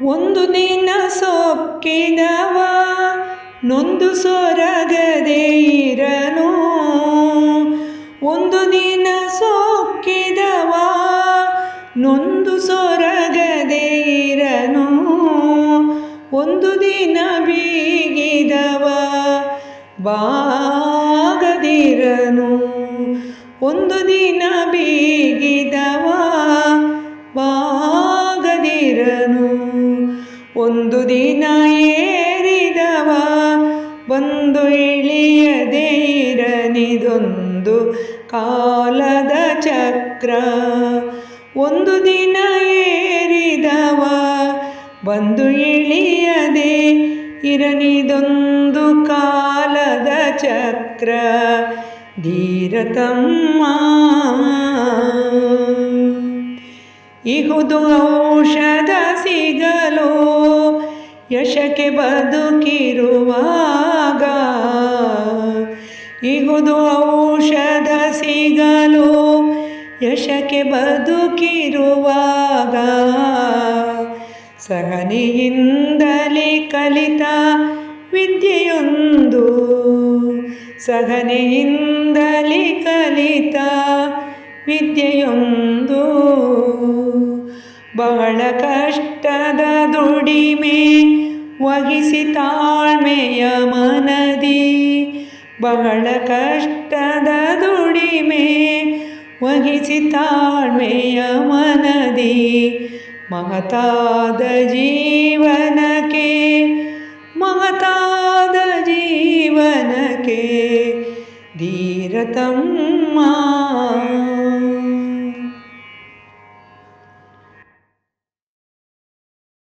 ಒಂದು ದಿನ ಸೊಕ್ಕಿದವ ನೊಂದು ಸೊರಗದೆ ಇರನು. ಒಂದು ದಿನ ಸೊಕ್ಕಿದವ, ನೊಂದು ಸೊರಗದೆ ಇರನು. ಒಂದು ದಿನ ಬೀಗಿದವ, ಬಾಗದಿರನು. ಒಂದು ದಿನ ಬೀಗಿದವ ಒಂದು ದಿನ ಏರಿದವ, ಬಂದು ಇಳಿಯದೇ ಇರನಿದೊಂದು ಕಾಲದ ಚಕ್ರ. ಒಂದು ದಿನ ಏರಿದವ, ಬಂದು ಇಳಿಯದೆ ಇರನಿದೊಂದು ಕಾಲದ ಚಕ್ರ. ಧೀರತಮ್ಮ, ಇಹುದು ಔಷಧ ಸಿಗಲು ಯಶಕ್ಕೆ ಬದುಕಿರುವಾಗ ಇಹುದು ಔಷಧ ಸಿಗಲು ಯಶಕ್ಕೆ ಬದುಕಿರುವಾಗ ಸಹನೆಯಿಂದಲೇ ಕಲಿತ ವಿದ್ಯೆಯೊಂದು, ಸಹನೆಯಿಂದಲೇ ಕಲಿತ ವಿದ್ಯೆಯೊಂದು. ಬಹಳ ಕಷ್ಟದ ದುಡಿಮೆ ವಹಿಸಿ ತಾಳ್ಮೆಯ ಮನದಿ ಬಹಳ ಕಷ್ಟದ ದುಡಿಮೆ ವಹಿಸಿ ತಾಳ್ಮೆಯ ಮನದಿ ಮಹತಾದ ಜೀವನಕ್ಕೆ ಮಹತಾದ ಜೀವನಕ್ಕೆ ಧೀರತಮ್ಮ